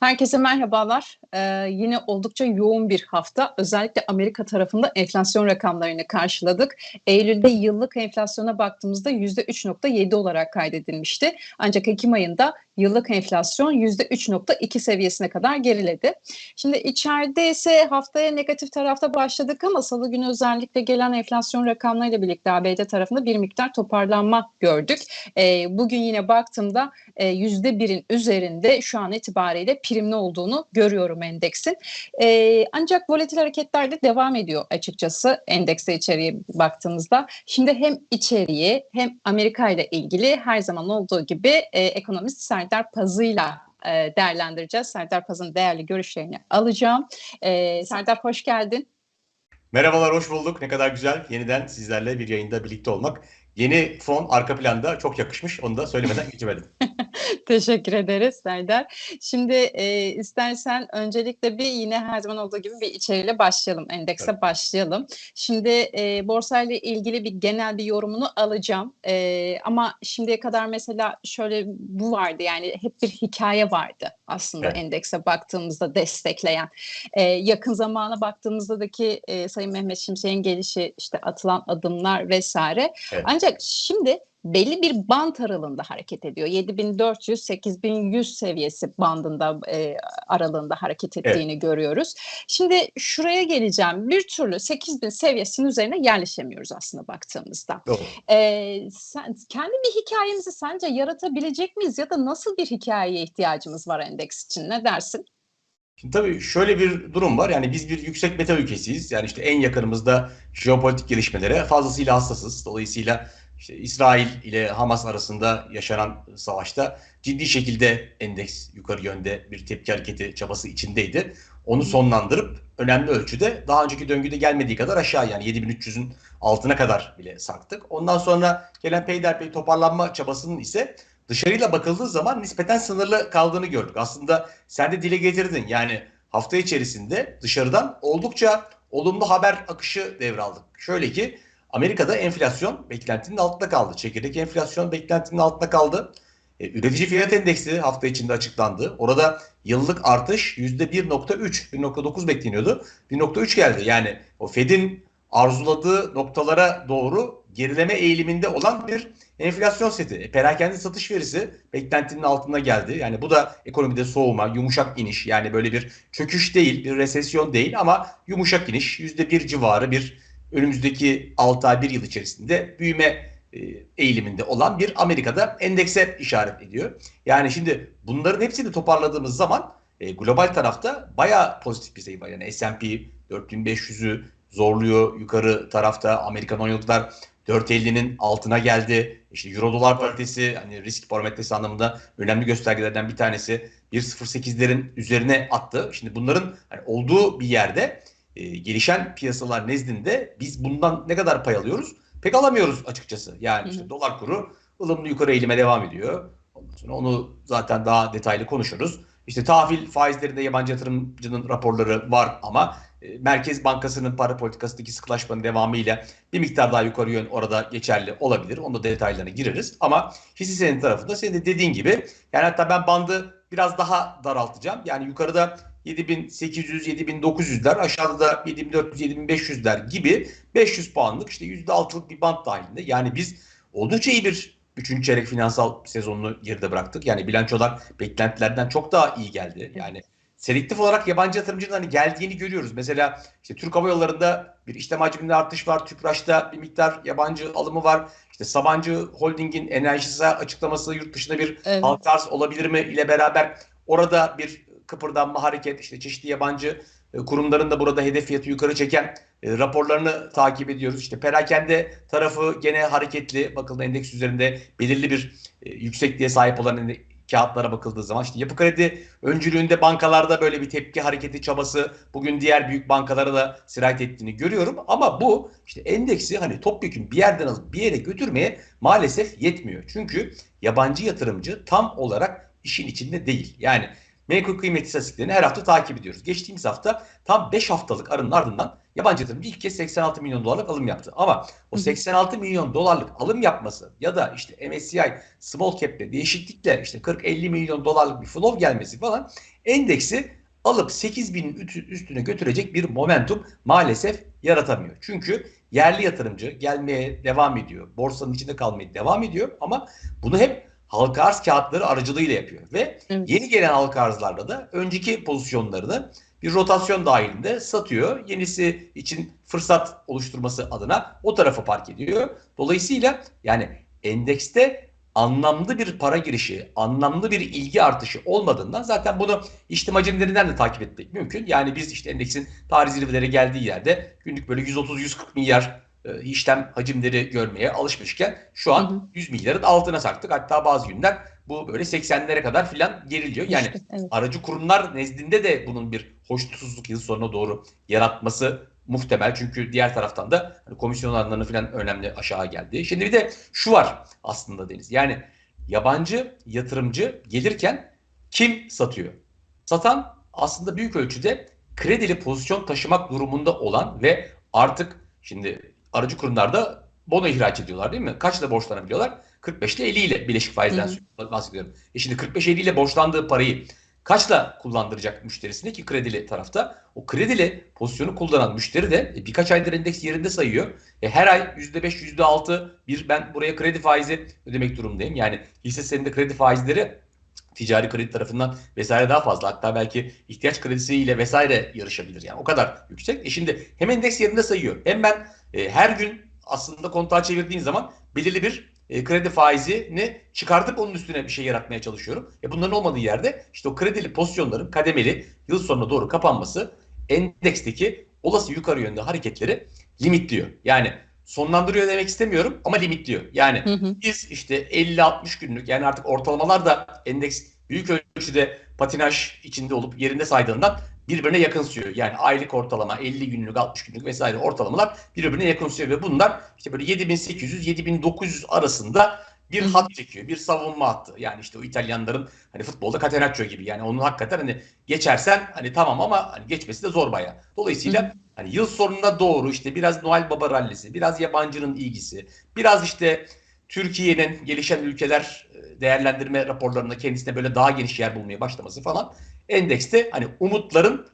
Herkese merhabalar. Ee, yine oldukça yoğun bir hafta. Özellikle Amerika tarafında enflasyon rakamlarını karşıladık. Eylül'de yıllık enflasyona baktığımızda %3.7 olarak kaydedilmişti. Ancak Ekim ayında yıllık enflasyon %3.2 seviyesine kadar geriledi. Şimdi içeride ise haftaya negatif tarafta başladık ama salı günü özellikle gelen enflasyon rakamlarıyla birlikte ABD tarafında bir miktar toparlanma gördük. E, bugün yine baktığımda e, %1'in üzerinde şu an itibariyle primli olduğunu görüyorum endeksin. E, ancak volatil hareketler de devam ediyor açıkçası endekse içeriye baktığımızda. Şimdi hem içeriği hem Amerika ile ilgili her zaman olduğu gibi e, ekonomist Serdar Pazı'yla e, değerlendireceğiz. Serdar Paz'ın değerli görüşlerini alacağım. E, Serdar hoş geldin. Merhabalar, hoş bulduk. Ne kadar güzel yeniden sizlerle bir yayında birlikte olmak. Yeni fon arka planda çok yakışmış. Onu da söylemeden geçemedim. Teşekkür ederiz Serdar. Şimdi e, istersen öncelikle bir yine her zaman olduğu gibi bir içeriyle başlayalım. Endekse Tabii. başlayalım. Şimdi e, borsayla ilgili bir genel bir yorumunu alacağım. E, ama şimdiye kadar mesela şöyle bu vardı yani hep bir hikaye vardı aslında evet. endekse baktığımızda destekleyen. E, yakın zamana baktığımızdaki e, Sayın Mehmet Şimşek'in gelişi işte atılan adımlar vesaire. Evet. Ancak şimdi belli bir bant aralığında hareket ediyor. 7400-8100 seviyesi bandında e, aralığında hareket ettiğini evet. görüyoruz. Şimdi şuraya geleceğim. Bir türlü 8000 seviyesinin üzerine yerleşemiyoruz aslında baktığımızda. Ee, sen, kendi bir hikayemizi sence yaratabilecek miyiz ya da nasıl bir hikayeye ihtiyacımız var endeks için? Ne dersin? Şimdi tabii şöyle bir durum var. Yani biz bir yüksek beta ülkesiyiz. Yani işte en yakınımızda jeopolitik gelişmelere fazlasıyla hassasız. Dolayısıyla işte İsrail ile Hamas arasında yaşanan savaşta ciddi şekilde endeks yukarı yönde bir tepki hareketi çabası içindeydi. Onu sonlandırıp önemli ölçüde daha önceki döngüde gelmediği kadar aşağı yani 7300'ün altına kadar bile sarktık. Ondan sonra gelen peyderpey toparlanma çabasının ise dışarıyla bakıldığı zaman nispeten sınırlı kaldığını gördük. Aslında sen de dile getirdin yani hafta içerisinde dışarıdan oldukça olumlu haber akışı devraldık. Şöyle ki Amerika'da enflasyon beklentinin altında kaldı. Çekirdek enflasyon beklentinin altında kaldı. E, üretici fiyat endeksi hafta içinde açıklandı. Orada yıllık artış %1.3, 1.9 bekleniyordu. 1.3 geldi. Yani o Fed'in arzuladığı noktalara doğru gerileme eğiliminde olan bir enflasyon seti. E, perakende satış verisi beklentinin altında geldi. Yani bu da ekonomide soğuma, yumuşak iniş. Yani böyle bir çöküş değil, bir resesyon değil ama yumuşak iniş. %1 civarı bir önümüzdeki 6 ay 1 yıl içerisinde büyüme e, eğiliminde olan bir Amerika'da endekse işaret ediyor. Yani şimdi bunların hepsini toparladığımız zaman e, global tarafta bayağı pozitif bir sayı var. Yani S&P 4500'ü zorluyor yukarı tarafta. Amerikan 10 yıllıklar 4.50'nin altına geldi. İşte Euro dolar paritesi hani risk parametresi anlamında önemli göstergelerden bir tanesi 1.08'lerin üzerine attı. Şimdi bunların hani olduğu bir yerde e, gelişen piyasalar nezdinde biz bundan ne kadar pay alıyoruz? Pek alamıyoruz açıkçası. Yani işte dolar kuru ılımlı yukarı eğilime devam ediyor. Ondan sonra onu zaten daha detaylı konuşuruz. İşte tahvil faizlerinde yabancı yatırımcının raporları var ama e, Merkez Bankası'nın para politikasındaki sıklaşmanın devamıyla bir miktar daha yukarı yön orada geçerli olabilir. Onda detaylarına gireriz. Ama hisse senedi tarafında senin de dediğin gibi yani hatta ben bandı biraz daha daraltacağım. Yani yukarıda 7800-7900'ler aşağıda da 7400-7500'ler gibi 500 puanlık işte %6'lık bir band dahilinde. Yani biz oldukça iyi bir 3. çeyrek finansal sezonunu geride bıraktık. Yani bilançolar beklentilerden çok daha iyi geldi. Yani selektif olarak yabancı yatırımcının hani geldiğini görüyoruz. Mesela işte Türk Hava Yolları'nda bir işlem hacminde artış var. Tüpraş'ta bir miktar yabancı alımı var. İşte Sabancı Holding'in enerjisi açıklaması yurt dışında bir evet. arz olabilir mi ile beraber orada bir kıpırdanma hareket işte çeşitli yabancı e, kurumların da burada hedef fiyatı yukarı çeken e, raporlarını takip ediyoruz. İşte perakende tarafı gene hareketli. Bakıldı endeks üzerinde belirli bir e, yüksekliğe sahip olan kağıtlara bakıldığı zaman işte yapı kredi öncülüğünde bankalarda böyle bir tepki hareketi çabası bugün diğer büyük bankalara da sirayet ettiğini görüyorum. Ama bu işte endeksi hani topyekun bir yerden alıp bir yere götürmeye maalesef yetmiyor. Çünkü yabancı yatırımcı tam olarak işin içinde değil. Yani menkul kıymet istatistiklerini her hafta takip ediyoruz. Geçtiğimiz hafta tam 5 haftalık arının ardından yabancı yatırımcı ilk kez 86 milyon dolarlık alım yaptı. Ama o 86 milyon dolarlık alım yapması ya da işte MSCI small cap'te değişiklikle işte 40-50 milyon dolarlık bir flow gelmesi falan endeksi alıp 8000'in üstüne götürecek bir momentum maalesef yaratamıyor. Çünkü yerli yatırımcı gelmeye devam ediyor. Borsanın içinde kalmaya devam ediyor ama bunu hep halka arz kağıtları aracılığıyla yapıyor. Ve evet. yeni gelen halka arzlarda da önceki pozisyonlarını bir rotasyon dahilinde satıyor. Yenisi için fırsat oluşturması adına o tarafa park ediyor. Dolayısıyla yani endekste anlamlı bir para girişi, anlamlı bir ilgi artışı olmadığından zaten bunu işlem hacimlerinden de takip etmek mümkün. Yani biz işte endeksin tarih zirvelere geldiği yerde günlük böyle 130-140 milyar işlem hacimleri görmeye alışmışken şu an hı hı. 100 milyarın altına saktık. Hatta bazı günler bu böyle 80'lere kadar filan geriliyor. Yani işte, evet. aracı kurumlar nezdinde de bunun bir hoşnutsuzluk yıl sonuna doğru yaratması muhtemel. Çünkü diğer taraftan da hani komisyon oranlarını filan önemli aşağı geldi. Şimdi bir de şu var aslında Deniz. Yani yabancı yatırımcı gelirken kim satıyor? Satan aslında büyük ölçüde kredili pozisyon taşımak durumunda olan ve artık şimdi aracı kurumlarda bono ihraç ediyorlar değil mi? Kaçla borçlanabiliyorlar? 45 ile 50 ile bileşik faizden Hı. bahsediyorum. E şimdi 45-50 ile borçlandığı parayı kaçla kullandıracak müşterisine ki kredili tarafta o kredili pozisyonu kullanan müşteri de e, birkaç aydır endeks yerinde sayıyor. E, her ay %5 %6 bir ben buraya kredi faizi ödemek durumundayım. Yani hisse senedinde kredi faizleri ticari kredi tarafından vesaire daha fazla. Hatta belki ihtiyaç kredisiyle vesaire yarışabilir. Yani o kadar yüksek. E şimdi hem endeks yerinde sayıyor hem ben e, her gün aslında kontağı çevirdiğin zaman belirli bir e, kredi faizini çıkartıp onun üstüne bir şey yaratmaya çalışıyorum. E bunların olmadığı yerde işte o kredili pozisyonların kademeli yıl sonuna doğru kapanması endeksteki olası yukarı yönde hareketleri limitliyor. Yani sonlandırıyor demek istemiyorum ama limitliyor. Yani hı hı. biz işte 50-60 günlük yani artık ortalamalar da endeks büyük ölçüde patinaj içinde olup yerinde saydığından birbirine yakınsıyor. Yani aylık ortalama 50 günlük 60 günlük vesaire ortalamalar birbirine yakınsıyor ve bunlar işte böyle 7800-7900 arasında bir hat çekiyor. Bir savunma hattı. Yani işte o İtalyanların hani futbolda Catenaccio gibi. Yani onun hakikaten hani geçersen hani tamam ama hani geçmesi de zor baya. Dolayısıyla Hı. hani yıl sonuna doğru işte biraz Noel Baba rallisi, biraz yabancının ilgisi, biraz işte Türkiye'nin gelişen ülkeler e, değerlendirme raporlarında kendisine böyle daha geniş yer bulmaya başlaması falan endekste hani umutların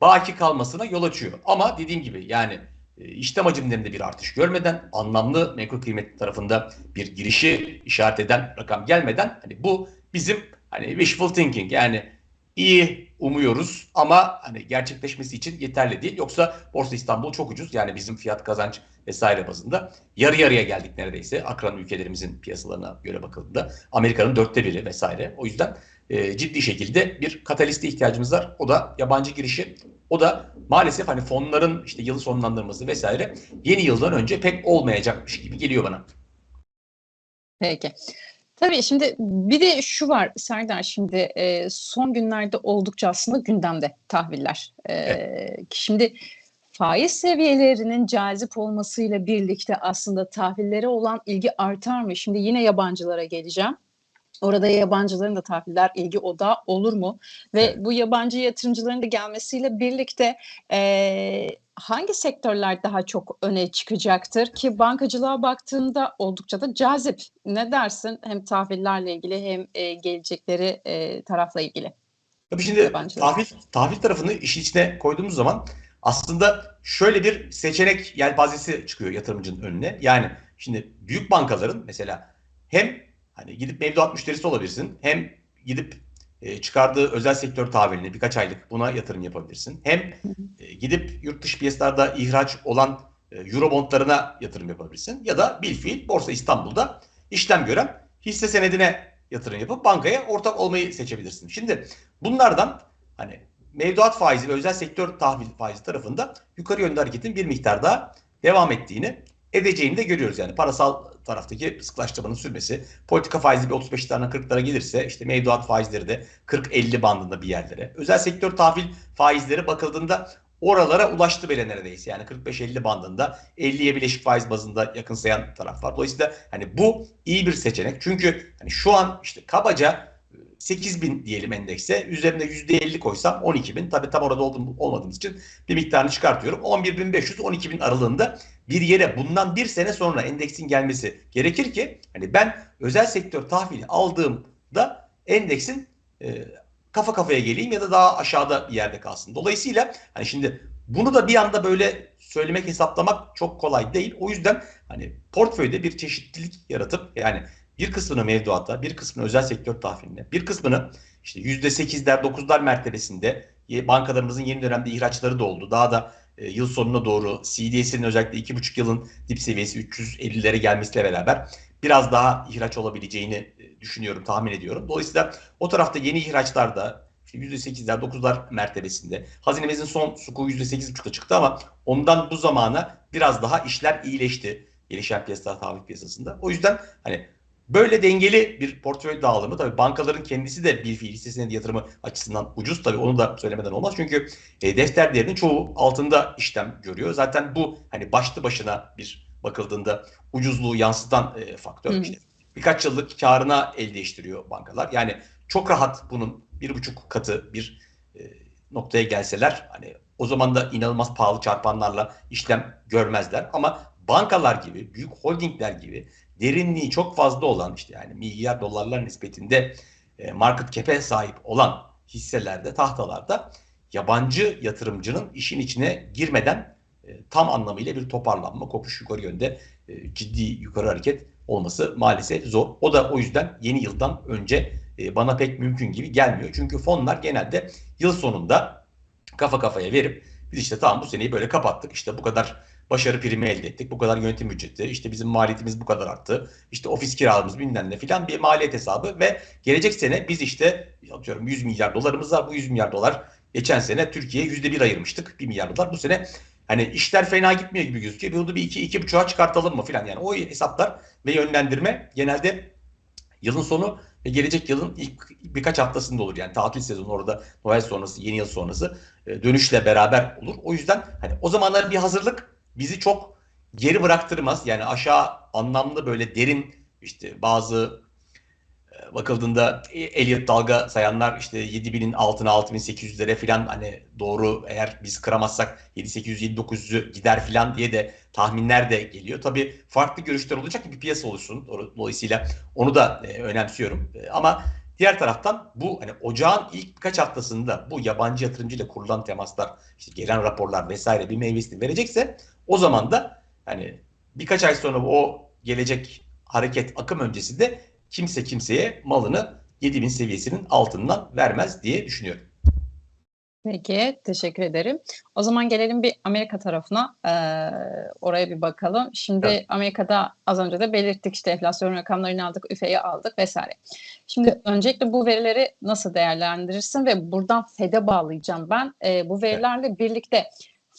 baki kalmasına yol açıyor. Ama dediğim gibi yani işlem hacimlerinde bir artış görmeden anlamlı menkul kıymet tarafında bir girişi işaret eden rakam gelmeden hani bu bizim hani wishful thinking yani iyi umuyoruz ama hani gerçekleşmesi için yeterli değil. Yoksa Borsa İstanbul çok ucuz. Yani bizim fiyat kazanç vesaire bazında yarı yarıya geldik neredeyse akran ülkelerimizin piyasalarına göre bakıldığında. Amerika'nın dörtte biri vesaire. O yüzden e, ciddi şekilde bir kataliste ihtiyacımız var. O da yabancı girişi. O da maalesef hani fonların işte yılı sonlandırması vesaire yeni yıldan önce pek olmayacakmış gibi geliyor bana. Peki. Tabii şimdi bir de şu var Serdar şimdi e, son günlerde oldukça aslında gündemde tahviller. E, evet. Şimdi faiz seviyelerinin cazip olmasıyla birlikte aslında tahvillere olan ilgi artar mı? Şimdi yine yabancılara geleceğim. Orada yabancıların da tahviller ilgi odağı olur mu? Ve evet. bu yabancı yatırımcıların da gelmesiyle birlikte e, hangi sektörler daha çok öne çıkacaktır? Ki bankacılığa baktığında oldukça da cazip. Ne dersin? Hem tahvillerle ilgili hem e, gelecekleri e, tarafla ilgili. Tabii şimdi tahvil, tahvil tarafını işin içine koyduğumuz zaman aslında şöyle bir seçenek yelpazesi çıkıyor yatırımcının önüne. Yani şimdi büyük bankaların mesela hem Hani gidip mevduat müşterisi olabilirsin. Hem gidip e, çıkardığı özel sektör tahvilini birkaç aylık buna yatırım yapabilirsin. Hem e, gidip yurt dışı piyasalarda ihraç olan e, Eurobondlarına yatırım yapabilirsin. Ya da bilfiil Borsa İstanbul'da işlem gören hisse senedine yatırım yapıp bankaya ortak olmayı seçebilirsin. Şimdi bunlardan hani mevduat faizi ve özel sektör tahvil faizi tarafında yukarı yönde hareketin bir miktar daha devam ettiğini edeceğini de görüyoruz. Yani parasal taraftaki sıklaştırmanın sürmesi. Politika faizi bir 35'lerden 40'lara gelirse işte mevduat faizleri de 40-50 bandında bir yerlere. Özel sektör tahvil faizleri bakıldığında oralara ulaştı bile neredeyse. Yani 45-50 bandında 50'ye bileşik faiz bazında yakınsayan taraf var. Dolayısıyla hani bu iyi bir seçenek. Çünkü hani şu an işte kabaca 8000 diyelim endekse. Üzerine %50 koysam 12000. Tabii tam orada olduğum, olmadığımız için bir miktarını çıkartıyorum. 11500-12000 aralığında bir yere bundan bir sene sonra endeksin gelmesi gerekir ki hani ben özel sektör tahvili aldığımda endeksin e, kafa kafaya geleyim ya da daha aşağıda bir yerde kalsın. Dolayısıyla hani şimdi bunu da bir anda böyle söylemek, hesaplamak çok kolay değil. O yüzden hani portföyde bir çeşitlilik yaratıp yani bir kısmını mevduata, bir kısmını özel sektör tahviline, bir kısmını işte %8'ler, 9'lar mertebesinde bankalarımızın yeni dönemde ihraçları da oldu. Daha da e, yıl sonuna doğru CDS'in özellikle 2,5 yılın dip seviyesi 350'lere gelmesiyle beraber biraz daha ihraç olabileceğini e, düşünüyorum, tahmin ediyorum. Dolayısıyla o tarafta yeni ihraçlarda işte %8'ler, 9'lar mertebesinde. Hazinemizin son suku %8,5'a çıktı ama ondan bu zamana biraz daha işler iyileşti. Gelişen piyasa, tahvil piyasasında. O yüzden hani Böyle dengeli bir portföy dağılımı tabii bankaların kendisi de bir fiil hissesine yatırımı açısından ucuz tabii onu da söylemeden olmaz. Çünkü e, defter değerinin çoğu altında işlem görüyor. Zaten bu hani başlı başına bir bakıldığında ucuzluğu yansıtan e, faktör. Hı. İşte birkaç yıllık karına el değiştiriyor bankalar. Yani çok rahat bunun bir buçuk katı bir e, noktaya gelseler hani o zaman da inanılmaz pahalı çarpanlarla işlem görmezler. Ama bankalar gibi, büyük holdingler gibi derinliği çok fazla olan işte yani milyar dolarlar nispetinde e, market cap'e sahip olan hisselerde, tahtalarda yabancı yatırımcının işin içine girmeden e, tam anlamıyla bir toparlanma, kopuş yukarı yönde e, ciddi yukarı hareket olması maalesef zor. O da o yüzden yeni yıldan önce bana pek mümkün gibi gelmiyor. Çünkü fonlar genelde yıl sonunda kafa kafaya verip biz işte tamam bu seneyi böyle kapattık. İşte bu kadar başarı primi elde ettik. Bu kadar yönetim ücreti. İşte bizim maliyetimiz bu kadar arttı. İşte ofis kiramız bilmem ne filan bir maliyet hesabı ve gelecek sene biz işte atıyorum 100 milyar dolarımız var. Bu 100 milyar dolar geçen sene Türkiye'ye %1 ayırmıştık. 1 milyar dolar. Bu sene hani işler fena gitmiyor gibi gözüküyor. Bunu bir iki, iki buçuğa çıkartalım mı filan yani o hesaplar ve yönlendirme genelde yılın sonu ve gelecek yılın ilk birkaç haftasında olur. Yani tatil sezonu orada Noel sonrası, yeni yıl sonrası e, dönüşle beraber olur. O yüzden hani o zamanlar bir hazırlık bizi çok geri bıraktırmaz. Yani aşağı anlamlı böyle derin işte bazı e, bakıldığında Elliot dalga sayanlar işte 7000'in altına 6800'lere falan hani doğru eğer biz kıramazsak 7800 7900'ü gider falan diye de tahminler de geliyor. Tabii farklı görüşler olacak ki bir piyasa oluşsun. Dolayısıyla onu da e, önemsiyorum. E, ama diğer taraftan bu hani ocağın ilk birkaç haftasında bu yabancı yatırımcıyla kurulan temaslar, işte gelen raporlar vesaire bir meyvesini verecekse o zaman da hani birkaç ay sonra o gelecek hareket akım öncesi de kimse kimseye malını 7000 seviyesinin altından vermez diye düşünüyorum. Peki, teşekkür ederim. O zaman gelelim bir Amerika tarafına. Ee, oraya bir bakalım. Şimdi evet. Amerika'da az önce de belirttik işte enflasyon rakamlarını aldık, üfeyi aldık vesaire. Şimdi öncelikle bu verileri nasıl değerlendirirsin ve buradan FED'e bağlayacağım ben. Ee, bu verilerle evet. birlikte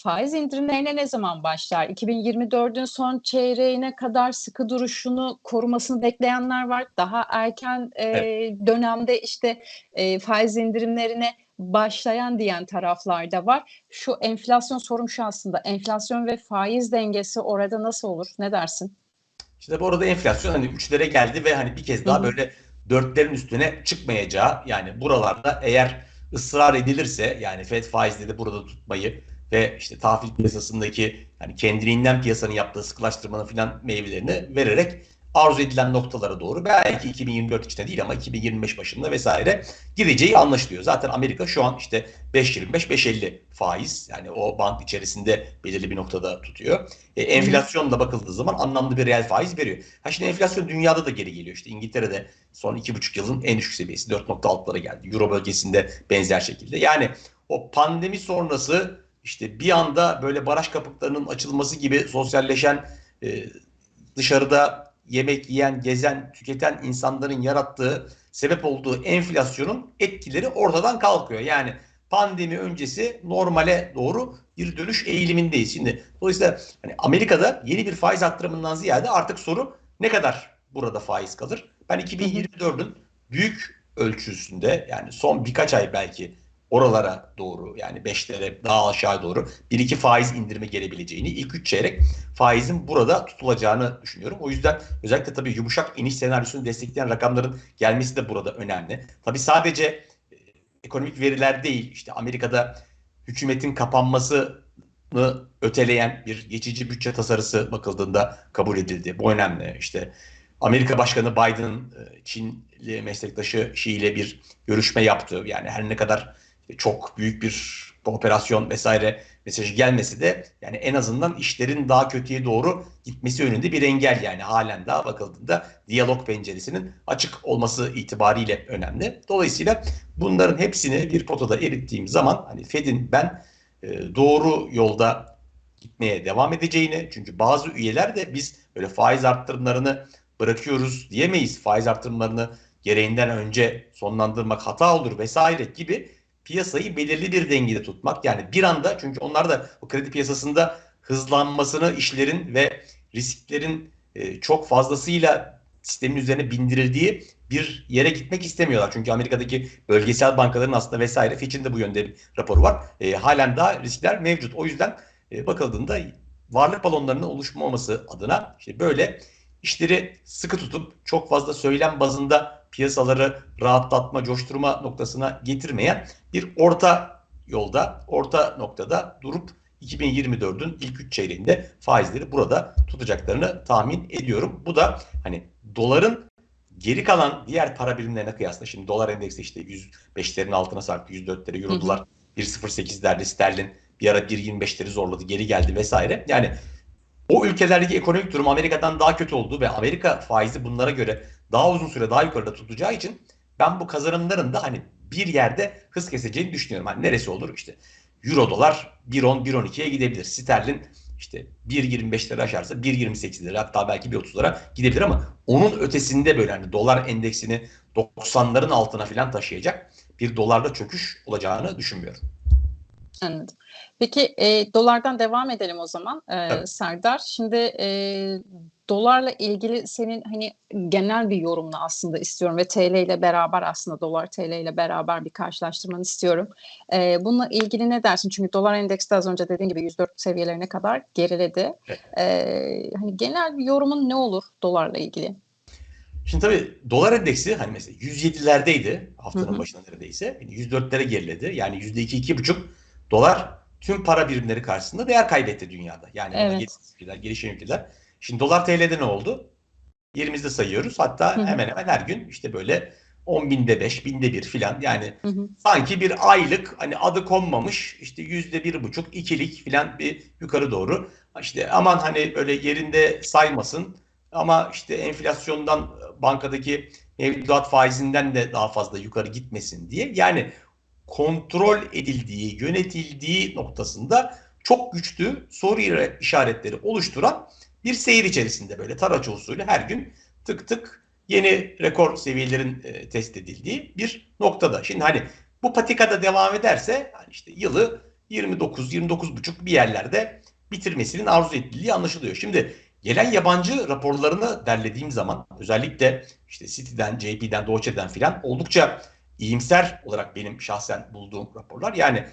faiz indirimlerine ne zaman başlar? 2024'ün son çeyreğine kadar sıkı duruşunu korumasını bekleyenler var. Daha erken e, evet. dönemde işte e, faiz indirimlerine başlayan diyen taraflar da var. Şu enflasyon sorum şu aslında. Enflasyon ve faiz dengesi orada nasıl olur? Ne dersin? İşte bu arada enflasyon hani üçlere geldi ve hani bir kez daha Hı-hı. böyle dörtlerin üstüne çıkmayacağı yani buralarda eğer ısrar edilirse yani FED faizleri burada tutmayı ve işte tahvil piyasasındaki yani kendiliğinden piyasanın yaptığı sıkılaştırmanın filan meyvelerini vererek arzu edilen noktalara doğru belki 2024 içinde değil ama 2025 başında vesaire gideceği anlaşılıyor. Zaten Amerika şu an işte 5.25-5.50 faiz yani o band içerisinde belirli bir noktada tutuyor. E, enflasyonla bakıldığı zaman anlamlı bir reel faiz veriyor. Ha şimdi enflasyon dünyada da geri geliyor. İşte İngiltere'de son 2,5 yılın en düşük seviyesi 4.6'lara geldi. Euro bölgesinde benzer şekilde. Yani o pandemi sonrası işte bir anda böyle baraj kapıklarının açılması gibi sosyalleşen e, dışarıda yemek yiyen, gezen, tüketen insanların yarattığı, sebep olduğu enflasyonun etkileri ortadan kalkıyor. Yani pandemi öncesi normale doğru bir dönüş eğilimindeyiz. Şimdi dolayısıyla hani Amerika'da yeni bir faiz arttırımından ziyade artık soru ne kadar burada faiz kalır? Ben 2024'ün büyük ölçüsünde yani son birkaç ay belki oralara doğru yani 5'lere daha aşağı doğru 1-2 faiz indirimi gelebileceğini ilk 3 çeyrek faizin burada tutulacağını düşünüyorum. O yüzden özellikle tabii yumuşak iniş senaryosunu destekleyen rakamların gelmesi de burada önemli. Tabii sadece e, ekonomik veriler değil işte Amerika'da hükümetin kapanmasını öteleyen bir geçici bütçe tasarısı bakıldığında kabul edildi. Bu önemli. İşte Amerika Başkanı Biden e, Çinli meslektaşı Xi ile bir görüşme yaptı. Yani her ne kadar çok büyük bir operasyon vesaire mesajı gelmesi de yani en azından işlerin daha kötüye doğru gitmesi yönünde bir engel yani halen daha bakıldığında diyalog penceresinin açık olması itibariyle önemli. Dolayısıyla bunların hepsini bir potada erittiğim zaman hani Fed'in ben e, doğru yolda gitmeye devam edeceğini çünkü bazı üyeler de biz böyle faiz arttırımlarını bırakıyoruz diyemeyiz. Faiz arttırımlarını gereğinden önce sonlandırmak hata olur vesaire gibi piyasayı belirli bir dengede tutmak. Yani bir anda çünkü onlar da o kredi piyasasında hızlanmasını işlerin ve risklerin e, çok fazlasıyla sistemin üzerine bindirildiği bir yere gitmek istemiyorlar. Çünkü Amerika'daki bölgesel bankaların aslında vesaire Fitch'in de bu yönde bir raporu var. E, halen daha riskler mevcut. O yüzden e, bakıldığında varlık balonlarının oluşmaması adına işte böyle işleri sıkı tutup çok fazla söylem bazında piyasaları rahatlatma, coşturma noktasına getirmeyen bir orta yolda, orta noktada durup 2024'ün ilk 3 çeyreğinde faizleri burada tutacaklarını tahmin ediyorum. Bu da hani doların geri kalan diğer para birimlerine kıyasla şimdi dolar endeksi işte 105'lerin altına sarktı, 104'lere euro dolar 1.08'lerde sterlin bir ara 1.25'leri zorladı, geri geldi vesaire. Yani o ülkelerdeki ekonomik durum Amerika'dan daha kötü oldu ve Amerika faizi bunlara göre daha uzun süre daha yukarıda tutacağı için ben bu kazanımların da hani bir yerde hız keseceğini düşünüyorum. Hani neresi olur işte Euro dolar 1.10 1.12'ye gidebilir. Sterlin işte 1.25'leri aşarsa 1.28'lere hatta belki 1.30'lara gidebilir ama onun ötesinde böyle hani dolar endeksini 90'ların altına falan taşıyacak bir dolarda çöküş olacağını düşünmüyorum. Anladım. Peki e, dolardan devam edelim o zaman e, evet. Serdar. Şimdi e, dolarla ilgili senin hani genel bir yorumunu aslında istiyorum ve TL ile beraber aslında dolar TL ile beraber bir karşılaştırmanı istiyorum. E, bununla ilgili ne dersin? Çünkü dolar endekste az önce dediğin gibi 104 seviyelerine kadar geriledi. Evet. E, hani genel bir yorumun ne olur dolarla ilgili? Şimdi tabii dolar endeksi hani mesela 107'lerdeydi haftanın hı hı. başında neredeyse. 104'lere geriledi. Yani %2-2,5 dolar tüm para birimleri karşısında değer kaybetti dünyada. Yani evet. ülkeler, gelişen ülkeler. Şimdi dolar TL'de ne oldu? Yerimizde sayıyoruz. Hatta Hı-hı. hemen hemen her gün işte böyle 10 binde 5, binde 1 filan yani Hı-hı. sanki bir aylık hani adı konmamış işte yüzde bir buçuk, ikilik filan bir yukarı doğru. İşte aman hani böyle yerinde saymasın ama işte enflasyondan bankadaki mevduat faizinden de daha fazla yukarı gitmesin diye. Yani kontrol edildiği, yönetildiği noktasında çok güçlü soru işaretleri oluşturan bir seyir içerisinde böyle taraç usulü her gün tık tık yeni rekor seviyelerin e, test edildiği bir noktada. Şimdi hani bu patikada devam ederse hani işte yılı 29 29,5 bir yerlerde bitirmesinin arzu edildiği anlaşılıyor. Şimdi gelen yabancı raporlarını derlediğim zaman özellikle işte City'den, JP'den, Deutsche'den filan oldukça iyimser olarak benim şahsen bulduğum raporlar. Yani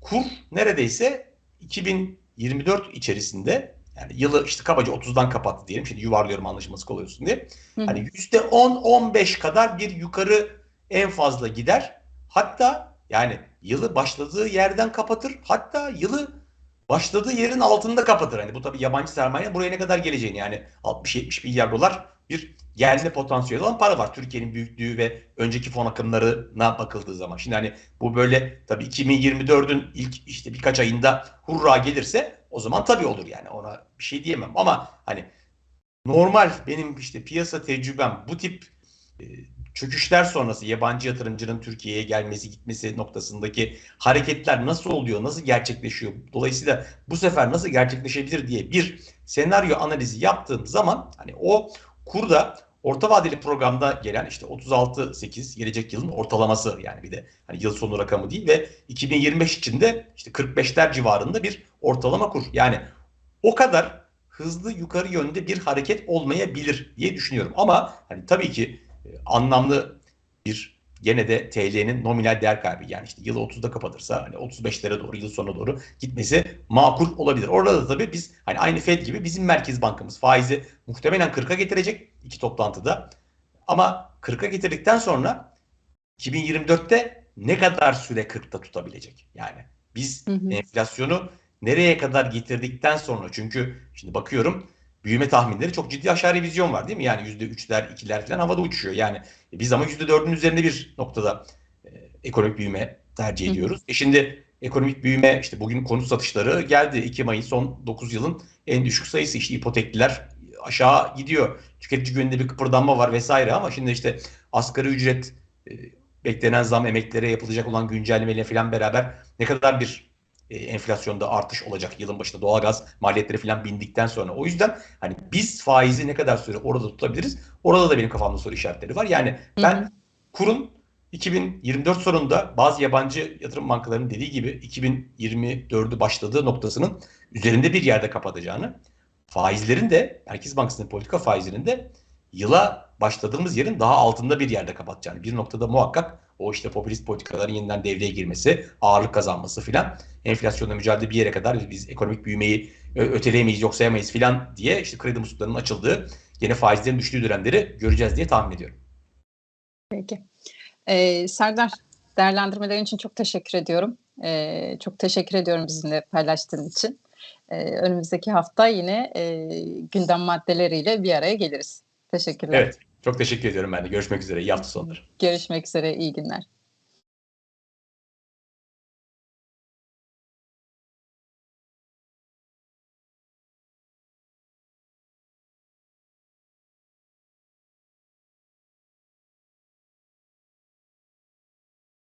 kur neredeyse 2024 içerisinde yani yılı işte kabaca 30'dan kapattı diyelim. Şimdi yuvarlıyorum anlaşılması kolay olsun diye. Hı. Hani %10-15 kadar bir yukarı en fazla gider. Hatta yani yılı başladığı yerden kapatır. Hatta yılı başladığı yerin altında kapatır. Hani bu tabii yabancı sermaye buraya ne kadar geleceğini yani 60-70 milyar dolar bir gelme potansiyeli olan para var. Türkiye'nin büyüklüğü ve önceki fon akımlarına bakıldığı zaman. Şimdi hani bu böyle tabii 2024'ün ilk işte birkaç ayında hurra gelirse o zaman tabii olur yani ona bir şey diyemem. Ama hani normal benim işte piyasa tecrübem bu tip e, çöküşler sonrası yabancı yatırımcının Türkiye'ye gelmesi gitmesi noktasındaki hareketler nasıl oluyor, nasıl gerçekleşiyor? Dolayısıyla bu sefer nasıl gerçekleşebilir diye bir senaryo analizi yaptığım zaman hani o kurda orta vadeli programda gelen işte 36.8 gelecek yılın ortalaması yani bir de hani yıl sonu rakamı değil ve 2025 için de işte 45'ler civarında bir ortalama kur. Yani o kadar hızlı yukarı yönde bir hareket olmayabilir diye düşünüyorum. Ama hani tabii ki e, anlamlı bir gene de TL'nin nominal değer kaybı yani işte yılı 30'da kapatırsa hani 35'lere doğru yıl sonuna doğru gitmesi makul olabilir. Orada da tabii biz hani aynı Fed gibi bizim Merkez Bankamız faizi muhtemelen 40'a getirecek iki toplantıda. Ama 40'a getirdikten sonra 2024'te ne kadar süre 40'ta tutabilecek? Yani biz Hı hı. enflasyonu nereye kadar getirdikten sonra çünkü şimdi bakıyorum büyüme tahminleri çok ciddi aşağı revizyon var değil mi? Yani %3'ler, 2'ler falan havada uçuşuyor. Yani biz ama %4'ün üzerinde bir noktada e, ekonomik büyüme tercih Hı hı. ediyoruz. E şimdi ekonomik büyüme işte bugün konut satışları geldi. 2 Mayıs son 9 yılın en düşük sayısı işte ipotekliler aşağı gidiyor. Tüketici güveninde bir kıpırdanma var vesaire ama şimdi işte asgari ücret e, beklenen zam emeklilere yapılacak olan güncellemeyle falan beraber ne kadar bir e, enflasyonda artış olacak yılın başında doğalgaz maliyetleri falan bindikten sonra. O yüzden hani biz faizi ne kadar süre orada tutabiliriz? Orada da benim kafamda soru işaretleri var. Yani ben kurun 2024 sonunda bazı yabancı yatırım bankalarının dediği gibi 2024'ü başladığı noktasının üzerinde bir yerde kapatacağını, faizlerin de Merkez Bankası'nın politika faizlerinin de yıla başladığımız yerin daha altında bir yerde kapatacağını. Bir noktada muhakkak o işte popülist politikaların yeniden devreye girmesi, ağırlık kazanması filan, enflasyonla mücadele bir yere kadar biz ekonomik büyümeyi öteleyemeyiz, yoksayamayız filan diye işte kredi musluklarının açıldığı, yine faizlerin düştüğü dönemleri göreceğiz diye tahmin ediyorum. Peki. Ee, Serdar, değerlendirmelerin için çok teşekkür ediyorum. Ee, çok teşekkür ediyorum bizimle paylaştığın için. Ee, önümüzdeki hafta yine e, gündem maddeleriyle bir araya geliriz. Teşekkürler. Evet, çok teşekkür ediyorum ben de. Görüşmek üzere. İyi hafta sonları. Görüşmek üzere. İyi günler.